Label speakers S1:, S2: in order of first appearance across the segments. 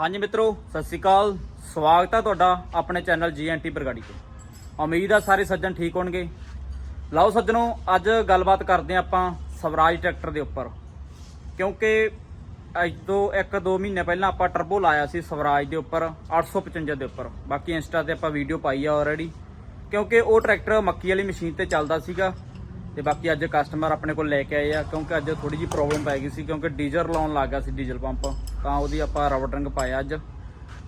S1: ਹਾਂਜੀ ਮਿੱਤਰੋ, ਸਤਿ ਸ਼੍ਰੀ ਅਕਾਲ। ਸਵਾਗਤ ਹੈ ਤੁਹਾਡਾ ਆਪਣੇ ਚੈਨਲ ਜੀਐਨਟੀ ਬਰਗਾੜੀ ਤੇ। ਉਮੀਦ ਆ ਸਾਰੇ ਸੱਜਣ ਠੀਕ ਹੋਣਗੇ। ਲਓ ਸੱਜਣੋ, ਅੱਜ ਗੱਲਬਾਤ ਕਰਦੇ ਹਾਂ ਆਪਾਂ ਸਵਰਾਜ ਟਰੈਕਟਰ ਦੇ ਉੱਪਰ। ਕਿਉਂਕਿ ਅੱਜ ਤੋਂ 1-2 ਮਹੀਨੇ ਪਹਿਲਾਂ ਆਪਾਂ ਟਰਬੋ ਲਾਇਆ ਸੀ ਸਵਰਾਜ ਦੇ ਉੱਪਰ 855 ਦੇ ਉੱਪਰ। ਬਾਕੀ ਇੰਸਟਾ ਤੇ ਆਪਾਂ ਵੀਡੀਓ ਪਾਈ ਆ ਆਲਰੇਡੀ ਕਿਉਂਕਿ ਉਹ ਟਰੈਕਟਰ ਮੱਕੀ ਵਾਲੀ ਮਸ਼ੀਨ ਤੇ ਚੱਲਦਾ ਸੀਗਾ। ਤੇ ਬਾਕੀ ਅੱਜ ਕਸਟਮਰ ਆਪਣੇ ਕੋਲ ਲੈ ਕੇ ਆਏ ਆ, ਕਿਉਂਕਿ ਅੱਜ ਥੋੜੀ ਜਿਹੀ ਪ੍ਰੋਬਲਮ ਪੈ ਗਈ ਸੀ, ਕਿਉਂਕਿ ਡੀਜ਼ਲ ਲਾਉਣ ਲੱਗ ਗਿਆ ਸੀ, ਡੀਜ਼ਲ ਪੰਪ। ਤਾਂ ਉਹਦੀ ਆਪਾਂ ਰਬੜ ਰੰਗ ਪਾਇਆ ਅੱਜ।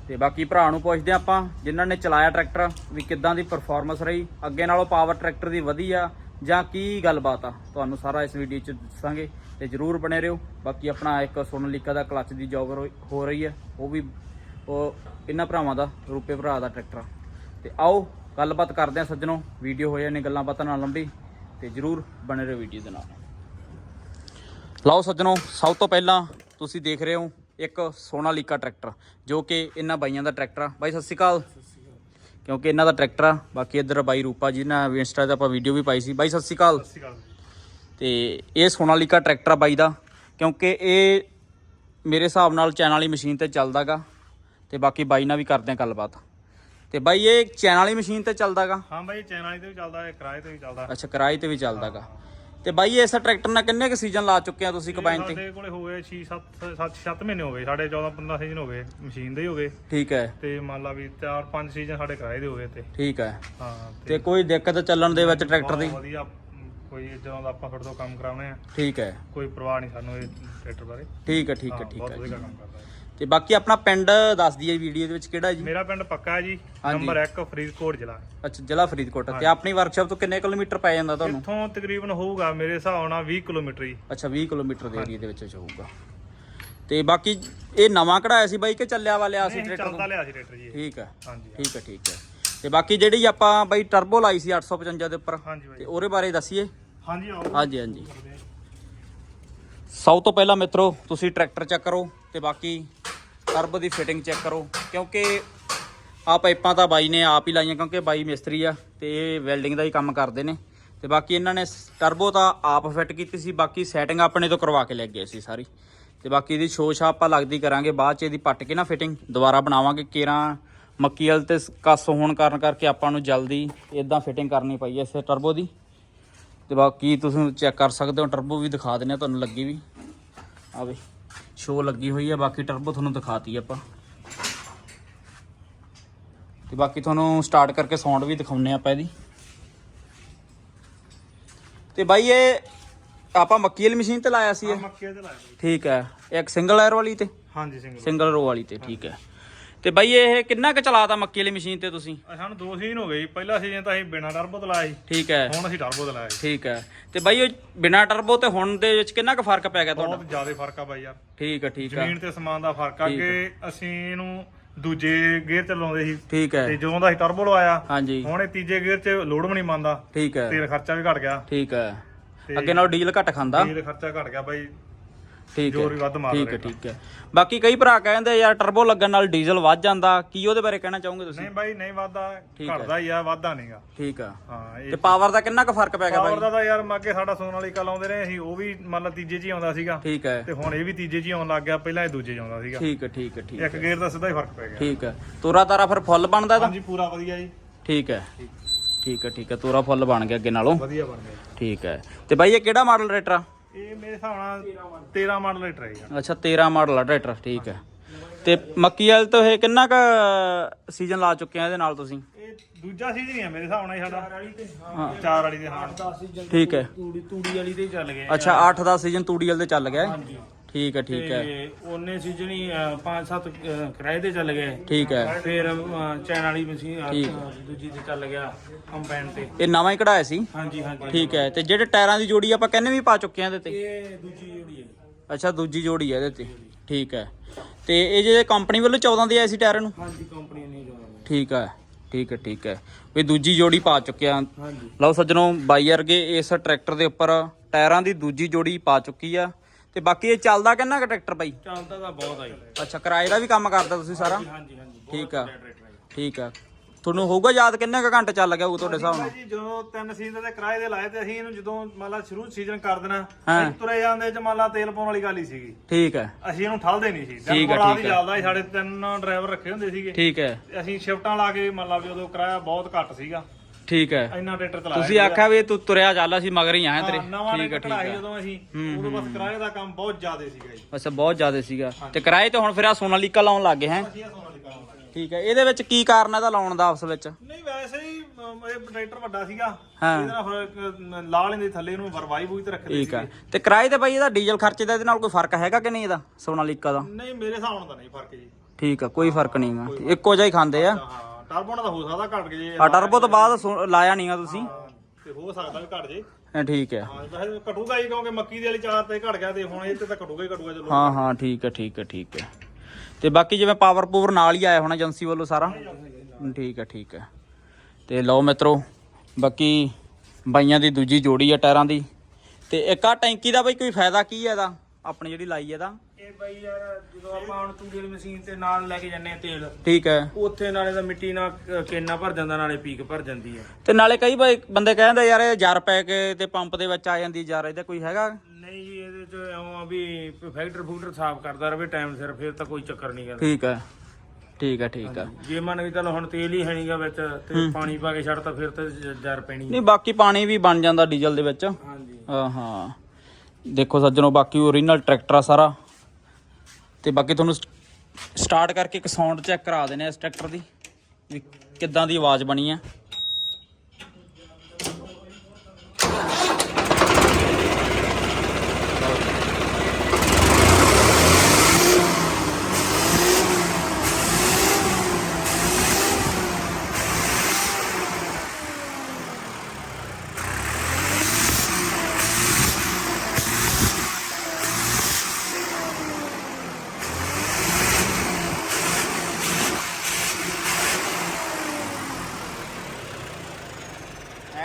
S1: ਤੇ ਬਾਕੀ ਭਰਾ ਨੂੰ ਪੁੱਛਦੇ ਹਾਂ ਆਪਾਂ, ਜਿਨ੍ਹਾਂ ਨੇ ਚਲਾਇਆ ਟਰੈਕਟਰ, ਵੀ ਕਿੱਦਾਂ ਦੀ ਪਰਫਾਰਮੈਂਸ ਰਹੀ? ਅੱਗੇ ਨਾਲੋਂ ਪਾਵਰ ਟਰੈਕਟਰ ਦੀ ਵਧੀ ਆ ਜਾਂ ਕੀ ਗੱਲਬਾਤ ਆ? ਤੁਹਾਨੂੰ ਸਾਰਾ ਇਸ ਵੀਡੀਓ 'ਚ ਦੱਸਾਂਗੇ। ਤੇ ਜਰੂਰ ਬਣੇ ਰਹੋ। ਬਾਕੀ ਆਪਣਾ ਇੱਕ ਸੋਨਾਲੀਕਾ ਦਾ ਕਲੱਚ ਦੀ ਜੌਬ ਹੋ ਰਹੀ ਹੈ। ਉਹ ਵੀ, ਉਹ ਇਹਨਾਂ ਭਰਾਵਾਂ ਦਾ, ਰੂਪੇ ਭਰਾ ਦਾ ਟਰੈਕਟਰ ਆ। ਤੇ ਆਓ, ਗੱਲਬਾਤ ਕਰਦੇ ਹਾਂ ਸੱਜਣੋ। ਵੀਡੀਓ ਹੋ ਜਾਣੇ, ਗੱਲਾਂ ਬਾਤਾਂ ਨਾਲ ਲੰਬੀ। ਤੇ ਜਰੂਰ ਬਣੇ ਰਹੋ ਵੀਡੀਓ ਦੇ ਨਾਲ। ਲਓ ਸੱਜਣੋ, ਸਭ ਤੋਂ ਪਹਿਲਾਂ ਤੁਸੀਂ ਦੇਖ ਰਹੇ ਹੋ ਇੱਕ ਸੋਨਾਲੀਕਾ ਟਰੈਕਟਰ ਜੋ ਕਿ ਇਹਨਾਂ ਬਾਈਆਂ ਦਾ ਟਰੈਕਟਰ ਆ। ਬਾਈ ਸਤਿ ਸ਼੍ਰੀ ਅਕਾਲ। ਕਿਉਂਕਿ ਇਹਨਾਂ ਦਾ ਟਰੈਕਟਰ ਆ। ਬਾਕੀ ਇੱਧਰ ਬਾਈ ਰੂਪਾ ਜੀ ਨੇ ਇੰਸਟਾ ਤੇ ਆਪਾਂ ਵੀਡੀਓ ਵੀ ਪਾਈ ਸੀ। ਬਾਈ ਸਤਿ ਸ਼੍ਰੀ ਅਕਾਲ। ਤੇ ਇਹ ਸੋਨਾਲੀਕਾ ਟਰੈਕਟਰ ਆ ਬਾਈ ਦਾ ਕਿਉਂਕਿ ਇਹ ਮੇਰੇ ਹਿਸਾਬ ਨਾਲ ਚੈਨਲ ਵਾਲੀ ਮਸ਼ੀਨ ਤੇ ਚੱਲਦਾਗਾ। ਤੇ ਬਾਕੀ ਬਾਈ ਨਾਲ ਵੀ ਕਰਦੇ ਆ ਗੱਲਬਾਤ। ਤੇ ਬਾਈ ਇਹ ਚੈਨਲ ਵਾਲੀ ਮਸ਼ੀਨ ਤੇ ਚੱਲਦਾਗਾ?
S2: ਹਾਂ ਬਾਈ ਚੈਨਲ ਵਾਲੀ ਤੇ ਵੀ ਚੱਲਦਾ ਹੈ ਕਿਰਾਏ ਤੇ ਵੀ ਚੱਲਦਾ।
S1: ਅੱਛਾ ਕਿਰਾਏ ਤੇ ਵੀ ਚੱਲਦਾਗਾ। ਤੇ ਬਾਈ ਇਸ ਟਰੈਕਟਰ ਨਾਲ ਕਿੰਨੇ ਕੁ ਸੀਜ਼ਨ ਲਾ ਚੁੱਕੇ ਆ ਤੁਸੀਂ ਕੰਬਾਈਨ ਤੇ
S2: ਸਾਡੇ ਕੋਲੇ ਹੋ ਗਏ 6 7 7 7 ਮਹੀਨੇ ਹੋ ਗਏ ਸਾਡੇ 14 15 ਸੀਜ਼ਨ ਹੋ ਗਏ ਮਸ਼ੀਨ ਦੇ ਹੀ ਹੋ ਗਏ।
S1: ਠੀਕ ਹੈ।
S2: ਤੇ ਮੰਨ ਲਾ ਵੀ 4 5 ਸੀਜ਼ਨ ਸਾਡੇ ਕਿਰਾਏ ਦੇ ਹੋ ਗਏ ਤੇ।
S1: ਠੀਕ ਹੈ।
S2: ਹਾਂ
S1: ਤੇ ਕੋਈ ਦਿੱਕਤ ਚੱਲਣ ਦੇ ਵਿੱਚ ਟਰੈਕਟਰ ਦੀ?
S2: ਬਹੁਤ ਵਧੀਆ ਕੋਈ ਜਦੋਂ ਦਾ ਆਪਾਂ ਤੁਹਾਡੇ ਤੋਂ ਕੰਮ ਕਰਾਉਣੇ ਆ।
S1: ਠੀਕ ਹੈ।
S2: ਕੋਈ ਪਰਵਾਹ ਨਹੀਂ ਸਾਨੂੰ ਇਹ ਟਰੈਕਟਰ ਬਾਰੇ।
S1: ਠੀਕ ਹੈ ਠੀਕ ਹੈ
S2: ਹਾਂ,
S1: ਠੀਕ
S2: ਬਹੁਤ
S1: ਹੈ
S2: ਵਧੀਆ ਕੰਮ ਕਰਦਾ ਹੈ
S1: ਤੇ ਬਾਕੀ ਆਪਣਾ ਪਿੰਡ ਦੱਸ ਦਈਏ ਵੀਡੀਓ ਦੇ ਵਿੱਚ ਕਿਹੜਾ ਜੀ?
S2: ਮੇਰਾ ਪਿੰਡ ਪੱਕਾ ਜੀ। ਨੰਬਰ 1 ਫਰੀਦਕੋਟ ਜ਼ਿਲ੍ਹਾ
S1: ਅੱਛਾ ਜ਼ਿਲ੍ਹਾ ਫਰੀਦਕੋਟ। ਤੇ ਆਪਣੀ ਵਰਕਸ਼ਾਪ ਤੋਂ ਕਿੰਨੇ ਕਿਲੋਮੀਟਰ ਪੈ ਜਾਂਦਾ ਤੁਹਾਨੂੰ?
S2: ਇੱਥੋਂ ਤਕਰੀਬਨ ਹੋਊਗਾ ਮੇਰੇ ਹਿਸਾਬ ਨਾਲ 20 ਕਿਲੋਮੀਟਰ ਹੀ।
S1: ਅੱਛਾ 20 ਕਿਲੋਮੀਟਰ ਦੇ ਏਰੀਆ ਦੇ ਵਿੱਚ ਹੋਊਗਾ। ਤੇ ਬਾਕੀ ਇਹ ਨਵਾਂ ਕਢਾਇਆ ਸੀ ਬਾਈ ਕਿ ਚੱਲਿਆ ਵਾਲਿਆ ਸੀ
S2: ਨਹੀਂ
S1: ਟਰੈਕਟਰ
S2: ਚੱਲਦਾ ਲਿਆ ਸੀ ਟਰੈਕਟਰ ਜੀ।
S1: ਠੀਕ ਹੈ।
S2: ਹਾਂਜੀ
S1: ਠੀਕ ਹੈ ਠੀਕ ਹੈ। ਤੇ ਬਾਕੀ ਜਿਹੜੀ ਆਪਾਂ ਬਾਈ ਟਰਬੋ ਲਾਈ ਸੀ 855 ਦੇ ਉੱਪਰ ਤੇ ਉਹਦੇ ਬਾਰੇ ਦੱਸੀਏ?
S2: ਹਾਂਜੀ ਆਓ।
S1: ਹਾਂਜੀ ਹਾਂਜੀ। ਸਭ ਤੋਂ ਪਹਿਲਾਂ ਮਿੱਤਰੋ ਤੁਸੀਂ ਟਰੈਕਟਰ ਚੈੱਕ ਕਰੋ ਤੇ ਬਾਕੀ ਟਰਬੋ ਦੀ ਫਿਟਿੰਗ ਚੈੱਕ ਕਰੋ। ਕਿਉਂਕਿ ਆ ਪਾਈਪਾਂ ਤਾਂ ਬਾਈ ਨੇ ਆਪ ਹੀ ਲਾਈਆਂ, ਕਿਉਂਕਿ ਬਾਈ ਮਿਸਤਰੀ ਆ ਤੇ ਇਹ ਵੈਲਡਿੰਗ ਦਾ ਹੀ ਕੰਮ ਕਰਦੇ ਨੇ। ਤੇ ਬਾਕੀ ਇਹਨਾਂ ਨੇ ਟਰਬੋ ਤਾਂ ਆਪ ਫਿੱਟ ਕੀਤੀ ਸੀ, ਬਾਕੀ ਸੈਟਿੰਗ ਆਪਣੇ ਤੋਂ ਕਰਵਾ ਕੇ ਲੈ ਗਏ ਸੀ ਸਾਰੀ। ਤੇ ਬਾਕੀ ਇਹਦੀ ਸ਼ੋਸ਼ਾ ਆਪਾਂ ਲੱਗਦੀ ਕਰਾਂਗੇ, ਬਾਅਦ ਚ ਇਹਦੀ ਪੱਟ ਕੇ ਨਾ ਫਿਟਿੰਗ ਦੁਬਾਰਾ ਬਣਾਵਾਂਗੇ। ਕੇਰਾਂ ਮੱਕੀ ਵਾਲ ਤੇ ਕੱਸ ਹੋਣ ਕਾਰਨ ਕਰਕੇ ਆਪਾਂ ਨੂੰ ਜਲਦੀ ਇਦਾਂ ਫਿਟਿੰਗ ਕਰਨੀ ਪਈ ਐ ਇਸ ਟਰਬੋ ਦੀ। ਤੇ ਬਾਕੀ ਤੁਸੀਂ ਚੈੱਕ ਕਰ ਸਕਦੇ ਹੋ ਟਰਬੋ ਵੀ ਦਿਖਾ ਦਿੰਦੇ ਆ ਤੁਹਾਨੂੰ ਲੱਗੀ ਵੀ। ਆਵੇ ਸ਼ੋ ਲੱਗੀ ਹੋਈ ਆ ਬਾਕੀ ਟਰਬੋ ਤੁਹਾਨੂੰ ਦਿਖਾਤੀ ਆਪਾਂ। ਤੇ ਬਾਕੀ ਤੁਹਾਨੂੰ ਸਟਾਰਟ ਕਰਕੇ ਸਾਊਂਡ ਵੀ ਦਿਖਾਉਨੇ ਆਪਾਂ ਇਹਦੀ। ਤੇ ਬਾਈ ਇਹ ਆਪਾਂ ਮੱਕੀ ਵਾਲੀ ਮਸ਼ੀਨ ਤੇ ਲਾਇਆ ਸੀ ਇਹ?
S2: ਮੱਕੇ ਤੇ ਲਾਇਆ।
S1: ਠੀਕ ਹੈ ਇੱਕ ਸਿੰਗਲ 에ਅਰ ਵਾਲੀ ਤੇ?
S2: ਹਾਂਜੀ ਸਿੰਗਲ
S1: ਸਿੰਗਲ ਰੋ ਵਾਲੀ ਤੇ ਠੀਕ ਹੈ। ਤੇ ਬਾਈ ਇਹ ਕਿੰਨਾ ਕੁ ਚਲਾਤਾ ਮੱਕੀ ਵਾਲੀ ਮਸ਼ੀਨ ਤੇ ਤੁਸੀਂ?
S2: ਸਾਨੂੰ ਦੋ ਸੀਜ਼ਨ ਹੋ ਗਏ। ਪਹਿਲਾ ਸੀਜ਼ਨ ਤਾਂ ਅਸੀਂ ਬਿਨਾ ਟਰਬੋ ਤੇ ਲਾਇਆ ਸੀ
S1: ਠੀਕ ਹੈ।
S2: ਹੁਣ ਅਸੀਂ ਟਰਬੋ ਤੇ ਲਾਇਆ।
S1: ਠੀਕ ਹੈ। ਤੇ ਬਾਈ ਉਹ ਬਿਨਾ ਟਰਬੋ ਤੇ ਹੁਣ ਦੇ ਵਿੱਚ ਕਿੰਨਾ ਕੁ ਫ਼ਰਕ ਪੈ ਗਿਆ ਤੁਹਾਡਾ?
S2: ਬਹੁਤ ਜ਼ਿਆਦਾ ਫ਼ਰਕ ਆ ਬਾਈ ਯਾਰ।
S1: ਠੀਕ ਹੈ ਠੀਕ ਹੈ।
S2: ਜ਼ਮੀਨ ਤੇ ਸਮਾਨ ਦਾ ਫ਼ਰਕ ਆ ਕਿ ਅਸੀਂ ਇਹਨੂੰ ਦੂਜੇ ਗੇਅਰ ਚ ਲਾਉਂਦੇ ਸੀ।
S1: ਠੀਕ
S2: ਤੇ
S1: ਹੈ
S2: ਜਦੋਂ ਦਾ ਅਸੀਂ ਟਰਬੋ ਲਵਾਇਆ
S1: ਹਾਂਜੀ।
S2: ਹੁਣ ਇਹ ਤੀਜੇ ਗੇਅਰ ਚ ਲੋਡ ਵੀ ਨਹੀਂ ਮੰਨਦਾ।
S1: ਠੀਕ ਹੈ।
S2: ਤੇਲ ਖਰਚਾ ਵੀ ਘਟ ਗਿਆ।
S1: ਠੀਕ ਹੈ।
S2: ਤੇ
S1: ਅੱਗੇ ਨਾਲ ਡੀਲ ਘੱਟ ਖਾਂਦਾ।
S2: ਤੇਲ ਖਰਚਾ ਘਟ ਗਿਆ ਬਾਈ।
S1: ਠੀਕ
S2: ਜ਼ੋਰ
S1: ਹੈ
S2: ਵੀ ਵੱਧ ਮਾਰ
S1: ਠੀਕ ਹੈ ਠੀਕ ਹੈ। ਬਾਕੀ ਕਈ ਭਰਾ ਕਹਿੰਦੇ ਯਾਰ ਟਰਬੋ ਲੱਗਣ ਨਾਲ ਡੀਜ਼ਲ ਵੱਧ ਜਾਂਦਾ ਕੀ ਉਹਦੇ ਬਾਰੇ ਕਹਿਣਾ ਚਾਹੋਗੇ ਤੁਸੀਂ?
S2: ਨਹੀਂ ਬਾਈ ਨਹੀਂ
S1: ਹੈ।
S2: ਘਟਦਾ ਹੀ ਆ ਵਾਧਾ ਨਹੀਂਗਾ
S1: ਠੀਕ ਆ।
S2: ਹਾਂ
S1: ਤੇ ਪਾਵਰ ਦਾ ਕਿੰਨਾ ਕੁ ਫ਼ਰਕ ਪੈ ਗਿਆ
S2: ਪਾਵਰ
S1: ਬਾਈ?
S2: ਦਾ ਤਾਂ ਯਾਰ ਅੱਗੇ ਸਾਡਾ ਸੋਨ ਵਾਲੀ ਕਾ ਲਾਉਂਦੇ ਰਹੇ ਅਸੀਂ ਉਹ ਵੀ ਮੰਨ ਲਾ ਤੀਜੇ ਚ ਹੀ ਆਉਂਦਾ ਸੀਗਾ।
S1: ਠੀਕ ਹੈ।
S2: ਤੇ ਹੁਣ ਇਹ ਵੀ ਤੀਜੇ ਚ ਹੀ ਆਉਣ ਲੱਗ ਗਿਆ ਪਹਿਲਾਂ ਇਹ ਦੂਜੇ ਚ ਆਉਂਦਾ ਸੀਗਾ।
S1: ਠੀਕ ਹੈ ਠੀਕ ਹੈ ਠੀਕ
S2: ਇੱਕ ਗੇਅਰ ਦਾ ਸਿੱਧਾ ਹੀ ਫ਼ਰਕ ਪੈ ਗਿਆ।
S1: ਠੀਕ ਹੈ। ਤੋਰਾ ਤਾਰਾ ਫਿਰ ਫੁੱਲ ਬਣਦਾ ਇਹਦਾ?
S2: ਹਾਂਜੀ ਪੂਰਾ ਵਧੀਆ ਜੀ।
S1: ਠੀਕ ਹੈ। ਠੀਕ। ਹੈ ਠੀਕ ਹੈ। ਤੋਰਾ ਫੁੱਲ ਬਣ ਗਿਆ ਅੱਗੇ ਨਾਲੋਂ।
S2: ਵਧੀਆ ਬਣ ਗਿਆ।
S1: ਠੀਕ ਹੈ। ਤੇ ਬਾਈ ਇਹ ਕਿਹੜਾ ਮਾਡਲ ਟਰੈਕਟਰ ਆ?
S2: ਇਹ ਮੇਰੇ ਹਿਸਾਬ ਨਾਲ 13 ਮਾਡਲ ਲੀਟਰ ਹੈ
S1: ਅੱਛਾ 13 ਮਾਡਲ ਆ ਟਰੈਕਟਰ ਠੀਕ ਹੈ। ਤੇ ਮੱਕੀ ਵਾਲ ਤੋਂ ਇਹ ਕਿੰਨਾ ਕ ਸੀਜ਼ਨ ਲਾ ਚੁੱਕੇ ਆ ਇਹਦੇ ਨਾਲ ਤੁਸੀਂ?
S2: ਇਹ ਦੂਜਾ ਸੀਜ਼ਨ ਹੀ ਆ ਮੇਰੇ ਹਿਸਾਬ ਨਾਲ ਇਹ ਸਾਡਾ।
S1: ਹਾਂ।
S2: ਚਾਰ ਵਾਲੀ ਦੇ ਹਾਂ।
S1: ਠੀਕ ਹੈ।
S3: ਤੂੜੀ ਤੂੜੀ ਵਾਲੀ ਤੇ ਚੱਲ ਗਏ
S1: ਅੱਛਾ 8-10 ਸੀਜ਼ਨ ਤੂੜੀ ਵਾਲ ਤੇ ਚੱਲ ਗਿਆ। ਹੈ? ਠੀਕ ਹੈ ਠੀਕ ਹੈ।
S3: ਤੇ ਉਹਨੇ ਸੀਜ਼ਨ ਹੀ 5-7 ਕਿਰਾਏ ਤੇ ਚੱਲ ਗਏ।
S1: ਠੀਕ ਹੈ।
S3: ਫਿਰ ਚੈਨ ਵਾਲੀ ਮਸ਼ੀਨ
S1: ਠੀਕ।
S3: ਦੂਜੀ ਤੇ ਚੱਲ ਗਿਆ ਕੰਬਾਈਨ ਤੇ।
S1: ਇਹ ਨਵਾਂ ਹੀ ਕਢਾਇਆ ਸੀ?
S3: ਹਾਂਜੀ ਹਾਂਜੀ।
S1: ਠੀਕ ਹੈ ਤੇ ਜਿਹੜੇ ਟਾਇਰਾਂ ਦੀ ਜੋੜੀ ਆਪਾਂ ਕਹਿੰਨੇ ਵੀ ਪਾ ਚੁੱਕੇ ਆ ਇਹਦੇ ਤੇ?
S3: ਇਹ ਦੂਜੀ ਜਿਹੜੀ ਹੈ
S1: ਅੱਛਾ ਦੂਜੀ ਜੋੜੀ ਹੈ ਇਹਦੇ ਤੇ। ਠੀਕ ਹੈ। ਤੇ ਇਹ ਜਿਹੜੇ ਕੰਪਨੀ ਵੱਲੋਂ 14 ਦੇ ਆਏ ਸੀ ਟਾਇਰ ਨੂੰ
S3: ਹਾਂਜੀ ਕੰਪਨੀ ਨਹੀਂ ਜੋ
S1: ਠੀਕ ਹੈ ਠੀਕ ਹੈ ਠੀਕ ਹੈ। ਵੀ ਦੂਜੀ ਜੋੜੀ ਪਾ ਚੁੱਕੇ ਆ।
S3: ਹਾਂਜੀ।
S1: ਲਓ ਸੱਜਣੋ ਬਾਈ ਵਰਗੇ ਇਸ ਟਰੈਕਟਰ ਦੇ ਉੱਪਰ ਟਾਇਰਾਂ ਦੀ ਦੂਜੀ ਜੋੜੀ ਪਾ ਚੁੱਕੀ ਆ। ਤੇ ਬਾਕੀ ਇਹ ਚੱਲਦਾ ਕਿੰਨਾ ਕੁ ਟਰੈਕਟਰ ਬਾਈ?
S3: ਚੱਲਦਾ ਤਾਂ ਬਹੁਤ ਆਈ
S1: ਅੱਛਾ ਕਿਰਾਏ ਦਾ ਵੀ ਕੰਮ ਕਰਦਾ ਤੁਸੀਂ ਸਾਰਾ?
S3: ਹਾਂਜੀ ਹਾਂਜੀ
S1: ਠੀਕ ਆ। ਠੀਕ ਆ। ਤੁਹਾਨੂੰ ਹੋਊਗਾ ਯਾਦ ਕਿੰਨੇ ਕੁ ਘੰਟੇ ਚੱਲ ਗਿਆ ਉਹ ਤੁਹਾਡੇ ਹਿਸਾਬ ਨਾਲ?
S2: ਜੀ ਜਦੋਂ ਤਿੰਨ ਸੀਜ਼ਨ ਦੇ ਕਿਰਾਏ ਦੇ ਲਾਏ ਤੇ ਅਸੀਂ ਇਹਨੂੰ ਜਦੋਂ ਮੰਨ ਲਾ ਸ਼ੁਰੂ ਸੀਜ਼ਨ ਕਰ ਦੇਣਾ
S1: ਹਾਂ।
S2: ਅਸੀਂ ਤੁਰੇ ਜਾਂਦੇ ਚ ਮੰਨ ਲਾ ਤੇਲ ਪਾਉਣ ਵਾਲੀ ਗੱਲ ਹੀ ਸੀਗੀ।
S1: ਠੀਕ ਹੈ
S2: ਅਸੀਂ ਇਹਨੂੰ ਠਲਦੇ ਨਹੀਂ ਸੀ।
S1: ਠੀਕ
S2: ਰਾਤ
S1: ਠੀਕ।
S2: ਚੱਲਦਾ ਸੀ ਸਾਡੇ ਤਿੰਨ ਡਰਾਈਵਰ ਰੱਖੇ ਹੁੰਦੇ ਸੀਗੇ।
S1: ਠੀਕ ਹੈ
S2: ਅਸੀਂ ਸ਼ਿਫਟਾਂ ਲਾ ਕੇ ਮੰਨ ਲਾ ਵੀ ਉਦੋਂ ਕਿਰਾਇਆ ਬਹੁਤ ਘੱਟ ਸੀਗਾ।
S1: ਠੀਕ ਹੈ।
S2: ਇੰਨਾ ਟਰੈਕਟਰ ਚਲਾਇਆ
S1: ਤੁਸੀਂ ਆਖਿਆ ਵੀ ਤੂੰ ਤੁਰਿਆ ਚੱਲ ਅਸੀਂ ਮਗਰ ਹੀ ਆਏ ਤੇਰੇ।
S2: ਨਵਾਂ
S1: ਠੀਕ ਹੈ ਠੀਕ
S2: ਆਇਆ
S1: ਹੈ।
S2: ਜਦੋਂ ਅਸੀਂ ਉਦੋਂ ਬਸ ਕਿਰਾਏ ਦਾ ਕੰਮ ਬਹੁਤ ਜ਼ਿਆਦਾ ਸੀਗਾ ਜੀ।
S1: ਅੱਛਾ ਬਹੁਤ ਜ਼ਿਆਦਾ ਸੀਗਾ। ਤੇ ਕਿਰਾਏ ਤੇ ਹੁਣ ਫਿਰ ਆ ਸੋਨਾਲੀਕਾ ਲਾਉਣ ਲੱਗ ਹੈ। ਠੀਕ ਹੈ ਇਹਦੇ ਵਿੱਚ ਕੀ ਕਾਰਨ ਹੈ ਇਹਦਾ ਲਾਉਣ ਦਾ ਆਪਸ ਵਿੱਚ?
S2: ਨਹੀਂ ਵੈਸੇ ਹੀ ਇਹ ਟਰੈਕਟਰ ਵੱਡਾ ਸੀਗਾ।
S1: ਹਾਂ।
S2: ਇਹਦੇ ਨਾਲ ਫਿਰ ਲਾ ਲੈਂਦੇ ਥੱਲੇ ਨੂੰ ਵਰਵਾਈ ਬੂਈ ਤੇ ਰੱਖਦੇ
S1: ਠੀਕ ਹੈ। ਤੇ ਕਿਰਾਏ ਤੇ ਬਾਈ ਇਹਦਾ ਡੀਜ਼ਲ ਖਰਚੇ ਦਾ ਇਹਦੇ ਨਾਲ ਕੋਈ ਫ਼ਰਕ ਹੈਗਾ ਕਿ ਨਹੀਂ ਇਹਦਾ ਸੋਨਾਲੀਕਾ ਦਾ?
S2: ਨਹੀਂ ਮੇਰੇ ਹਿਸਾਬ ਨਾਲ ਤਾਂ ਨਹੀਂ ਫ਼ਰਕ ਜੀ।
S1: ਠੀਕ ਹੈ ਕੋਈ ਫ਼ਰਕ ਨਹੀਂਗਾ ਇੱਕੋ ਜਿਹਾ ਹੀ ਖਾਂਦੇ ਆ।
S2: ਟਰਬੋ ਨਾਲ ਤਾਂ ਹੋ ਸਕਦਾ ਘਟ ਜੇ
S1: ਆ ਟਰਬੋ ਤੋਂ ਬਾਅਦ ਸੋ- ਲਾਇਆ ਨਹੀਂਗਾ ਤੁਸੀਂ।
S2: ਤੇ ਹੋ ਸਕਦਾ ਵੀ ਘਟ ਜੇ।
S1: ਹਾਂ, ਠੀਕ ਹੈ।
S2: ਹਾਂ ਵੈਸੇ ਘਟੂਗਾ ਹੀ ਕਿਉਂਕਿ ਮੱਕੀ ਦੀ ਵਾਲੀ ਚਾਰ ਤੇ ਘਟ ਗਿਆ ਤੇ ਹੁਣ ਇਹ ਤੇ ਤਾਂ ਘਟੂਗਾ ਹੀ ਘਟੂਗਾ ਚਲੋ।
S1: ਹਾਂ ਹਾਂ ਠੀਕ ਹੈ ਠੀਕ ਹੈ ਠੀਕ ਹੈ। ਤੇ ਬਾਕੀ ਜਿਵੇਂ ਪਾਵਰ ਪੂਵਰ ਨਾਲ ਹੀ ਆਇਆ ਹੋਣਾ ਏਜੰਸੀ ਵੱਲੋਂ ਸਾਰਾ? ਹਮ, ਠੀਕ ਹੈ ਠੀਕ ਹੈ। ਤੇ ਲਓ ਮਿੱਤਰੋ ਬਾਕੀ ਬਾਈਆਂ ਦੀ ਦੂਜੀ ਜੋੜੀ ਆ ਟਾਇਰਾਂ ਦੀ। ਤੇ ਇੱਕ ਆ ਟੈਂਕੀ ਦਾ ਬਈ ਕੋਈ ਫਾਇਦਾ ਕੀ ਹੈ ਇਹਦਾ? ਆਪਣੀ ਜਿਹੜੀ ਲਾਈ ਹੈ ਇਹਦਾ?
S3: ਇਹ ਬਾਈ ਯਾਰ ਜਦੋਂ ਆਪਾਂ ਹੁਣ ਤੂੜੀ ਵਾਲੀ ਮਸ਼ੀਨ ਤੇ ਨਾਲ ਲੈ ਕੇ ਜਾਂਦੇ ਆ ਤੇਲ
S1: ਠੀਕ ਹੈ।
S3: ਉੱਥੇ ਨਾਲੇ ਤਾਂ ਮਿੱਟੀ ਨਾਲ ਕ- ਕੇਨਾ ਭਰ ਜਾਂਦਾ ਨਾਲੇ ਪੀਕ ਭਰ ਜਾਂਦੀ ਹੈ।
S1: ਤੇ ਨਾਲੇ ਕਈ ਬਾਈ ਬੰਦੇ ਕਹਿੰਦੇ ਯਾਰ ਇਹ ਜਰ ਪੈ ਕੇ ਤੇ ਪੰਪ ਦੇ ਵਿੱਚ ਆ ਜਾਂਦੀ ਜਰ ਇਹਦਾ ਕੋਈ ਹੈਗਾ?
S3: ਨਹੀਂ ਜੀ ਇਹਦੇ ਚ ਇਉਂ ਆ ਵੀ ਫੈਕਟਰ ਫੂਕਟਰ ਸਾਫ਼ ਕਰਦਾ ਰਵੇ ਟਾਈਮ ਸਿਰ ਫਿਰ ਤਾਂ ਕੋਈ ਚੱਕਰ ਨਹੀਂ ਗਾ
S1: ਠੀਕ ਹੈ। ਠੀਕ ਹੈ ਠੀਕ ਹੈ।
S3: ਜੇ ਮੰਨ ਕੇ ਚੱਲ ਹੁਣ ਤੇਲ ਹੀ ਹੈ ਨਹੀਂਗਾ ਵਿੱਚ ਤੇ ਪਾਣੀ ਪਾ ਕੇ ਛੱਡਤਾ ਫਿਰ ਤਾਂ ਜ- ਜਰ ਪੈਣੀ
S1: ਨਹੀਂ ਬਾਕੀ ਪਾਣੀ ਵੀ ਬਣ ਜਾਂਦਾ ਡੀਜ਼ਲ ਦੇ ਵਿੱਚ।
S3: ਹਾਂਜੀ।
S1: ਹਾਂ ਹਾਂ। ਦੇਖੋ ਸੱਜਣੋ ਬਾਕੀ ਓਰੀਜਨਲ ਟਰੈਕਟਰ ਆ ਸਾਰਾ। ਤੇ ਬਾਕੀ ਤੁਹਾਨੂੰ ਸਟਾਰਟ ਕਰਕੇ ਇੱਕ ਸਾਊਂਡ ਚੈੱਕ ਕਰਾ ਦਿੰਦੇ ਆ ਇਸ ਟਰੈਕਟਰ ਦੀ, ਵੀ ਕਿੱਦਾਂ ਦੀ ਆਵਾਜ਼ ਬਣੀ ਆ।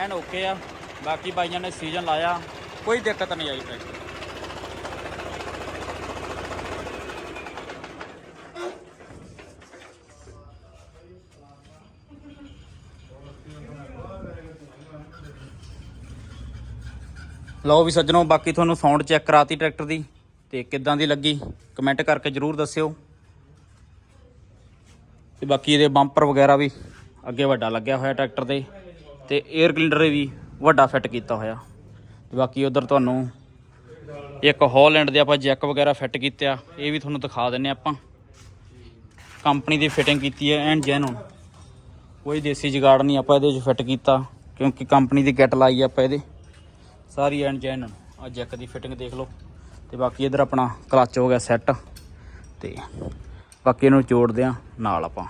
S1: ਐਨ ਓਕੇ ਆ, ਬਾਕੀ ਬਾਈਆਂ ਨੇ ਸੀਜ਼ਨ ਲਾਇਆ, ਕੋਈ ਦਿੱਕਤ ਨਹੀਂ ਆਈ ਟਰੈਕਟਰ ਲਓ ਵੀ ਸੱਜਣੋ, ਬਾਕੀ ਤੁਹਾਨੂੰ ਸਾਊਂਡ ਚੈੱਕ ਕਰਾਤੀ ਟਰੈਕਟਰ ਦੀ, ਤੇ ਕਿੱਦਾਂ ਦੀ ਲੱਗੀ ਕਮੈਂਟ ਕਰਕੇ ਜਰੂਰ ਦੱਸਿਓ। ਤੇ ਬਾਕੀ ਇਹਦੇ ਬੰਪਰ ਵਗੈਰਾ ਵੀ ਅੱਗੇ ਵੱਡਾ ਲੱਗਿਆ ਹੋਇਆ ਟਰੈਕਟਰ 'ਤੇ। ਤੇ 에ਅਰ ਕਲੀਨਰ ਵੀ ਵੱਡਾ ਫਿੱਟ ਕੀਤਾ ਹੋਇਆ। ਤੇ ਬਾਕੀ ਉਧਰ ਤੁਹਾਨੂੰ ਇੱਕ ਹੌਲੈਂਡ ਦੇ ਆਪਾਂ ਜੈਕ ਵਗੈਰਾ ਫਿੱਟ ਕੀਤੇ ਆ, ਇਹ ਵੀ ਤੁਹਾਨੂੰ ਦਿਖਾ ਦਿੰਨੇ ਆਪਾਂ। ਕੰਪਨੀ ਦੀ ਫਿਟਿੰਗ ਕੀਤੀ ਹੈ ਐਂਡ ਜੈਨੂਨ ਕੋਈ ਦੇਸੀ ਜੁਗਾੜ ਨਹੀਂ ਆਪਾਂ ਇਹਦੇ ਵਿੱਚ ਫਿੱਟ ਕੀਤਾ, ਕਿਉਂਕਿ ਕੰਪਨੀ ਦੀ ਕਿੱਟ ਲਾਈ ਆਪਾਂ ਇਹਦੇ। ਸਾਰੀ ਐਂਡ ਜੈਨੂਨ ਆ ਜੈਕ ਦੀ ਫਿਟਿੰਗ ਦੇਖ ਲਓ। ਤੇ ਬਾਕੀ ਇਧਰ ਆਪਣਾ ਕਲਚ ਹੋ ਗਿਆ ਸੈੱਟ ਤੇ ਬਾਕੀ ਇਹਨੂੰ ਜੋੜਦੇ ਆ ਨਾਲ ਆਪਾਂ।